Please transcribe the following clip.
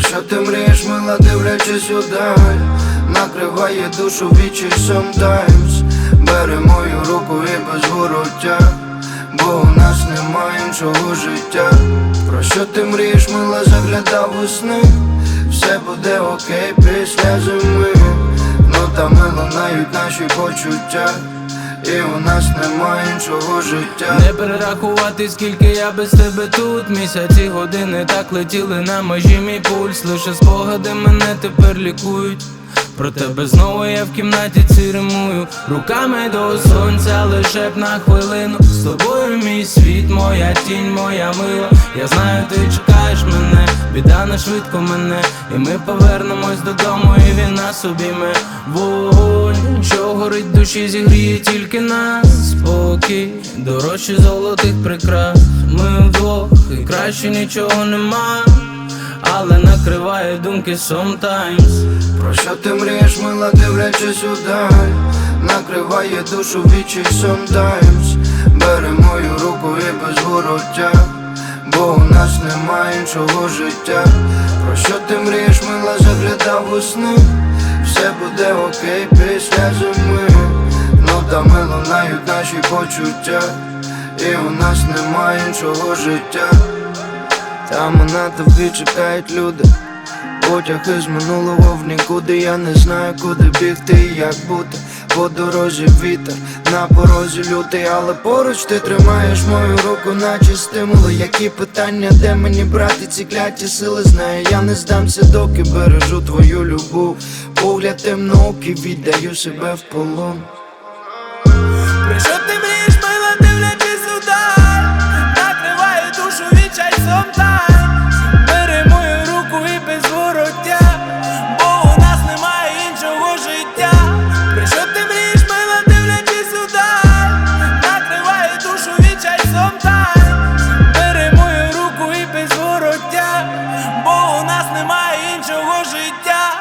Про що ти мрієш, мила, дивлячись удаль Накриває душу вічі sometimes. Бери мою руку і без вороття Бо у нас немає іншого життя. Про що ти мрієш, мила, заглядав у сни? Все буде окей після зими. Нотами лунають наші почуття І у нас немає іншого життя. Не перерахувати, скільки я без тебе тут. Місяці, години так летіли на межі. Мій пульс Лише спогади мене тепер лікують. Про тебе знову я в кімнаті ціремую Руками до сонця лише б на хвилину. З тобою мій світ, моя тінь, моя мила. Я знаю, ти чекаєш мене, біда не швидко мене. І ми повернемось додому, і він на Вогонь, що горить душі, зігріє тільки нас. Спокій, дорожче золотих прикрас. Ми вдвох, і краще нічого нема. Але накриває думки sometimes. Про що ти мрієш, мила, дивлячись удаль Накриває душу вічі sometimes. Бери мою руку і без вороття. Бо у нас немає іншого життя. Про що ти мрієш, мила, заглядав у сни Все буде окей після зими. Нотами лунають наші почуття І у нас немає іншого життя. Там на тобі чекають люди. Потяг із минулого в нікуди Я не знаю, куди бігти і як бути По дорозі вітер, на порозі лютий, але поруч ти тримаєш мою руку, наче стимули. Які питання, де мені брати ці кляті сили? Знаю, я не здамся, доки бережу твою любов. Погляд темноокий, віддаю себе в полон життя, бо у нас немає іншого життя.